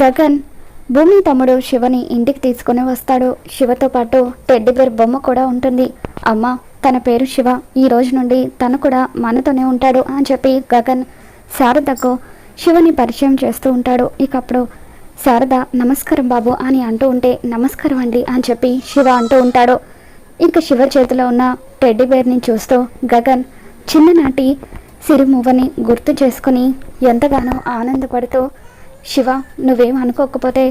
గగన్ భూమి తమ్ముడు శివని ఇంటికి తీసుకుని వస్తాడు. శివతో పాటు టెడ్డిబేర్ బొమ్మ కూడా ఉంటుంది. అమ్మ తన పేరు శివ. ఈ రోజు నుండి తను కూడా మనతోనే ఉంటాడు అని చెప్పి గగన్ శారదకు శివని పరిచయం చేస్తూ ఉంటాడు. ఇకప్పుడు శారద నమస్కారం బాబు అని అంటూ ఉంటే నమస్కారం అండి అని చెప్పి శివ అంటూ ఉంటాడు. ఇంకా శివ చేతిలో ఉన్న టెడ్డిబేర్ని చూస్తూ గగన్ చిన్ననాటి సిరిమువ్వని గుర్తు చేసుకుని ఎంతగానో ఆనందపడుతూ శివ నువ్వేం అనుకోకపోతే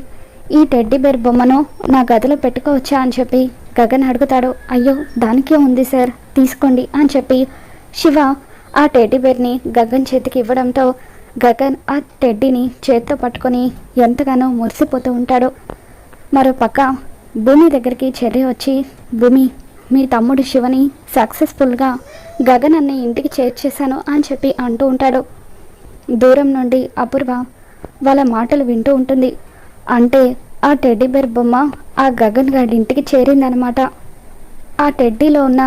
ఈ టెడ్డీ బేర్ బొమ్మను నా గదిలో పెట్టుకోవచ్చా అని చెప్పి గగన్ అడుగుతాడు. అయ్యో దానికే ఉంది సార్ తీసుకోండి అని చెప్పి శివ ఆ టెడ్డీ బేర్ని గగన్ చేతికి ఇవ్వడంతో గగన్ ఆ టెడ్డీని చేత్తో పట్టుకొని ఎంతగానో మురిసిపోతూ ఉంటాడు. మరో పక్క భూమి దగ్గరికి చెర్రి వచ్చి భూమి మీ తమ్ముడు శివని సక్సెస్ఫుల్గా గగన్ అన్న ఇంటికి చేర్చేశాను అని చెప్పి అంటూ ఉంటాడు. దూరం నుండి అపూర్వ వాళ్ళ మాటలు వింటూ ఉంటుంది. అంటే ఆ టెడ్డీ బేర్ బొమ్మ ఆ గగన్ గారి ఇంటికి చేరిందనమాట ఆ టెడ్డీలో ఉన్న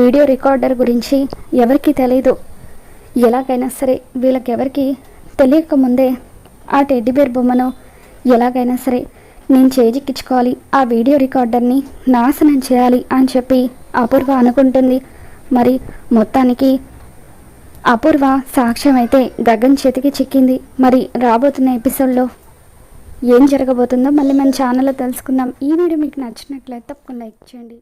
వీడియో రికార్డర్ గురించి ఎవరికీ తెలియదు ఎలాగైనా సరే వీళ్ళకెవరికి తెలియకముందే ఆ టెడ్డీ బేర్ బొమ్మను ఎలాగైనా సరే నేను చేజిక్కించుకోవాలి. ఆ వీడియో రికార్డర్ని నాశనం చేయాలి అని చెప్పి అపూర్వ అనుకుంటుంది. మరి మొత్తానికి అపూర్వ సాక్ష్యం అయితే గగన్ చేతికి చిక్కింది. మరి రాబోతున్న ఎపిసోడ్లో ఏం జరగబోతుందో మళ్ళీ మన ఛానల్లో తెలుసుకుందాం. ఈ వీడియో మీకు నచ్చినట్లయితే తప్పకుండా లైక్ చేయండి.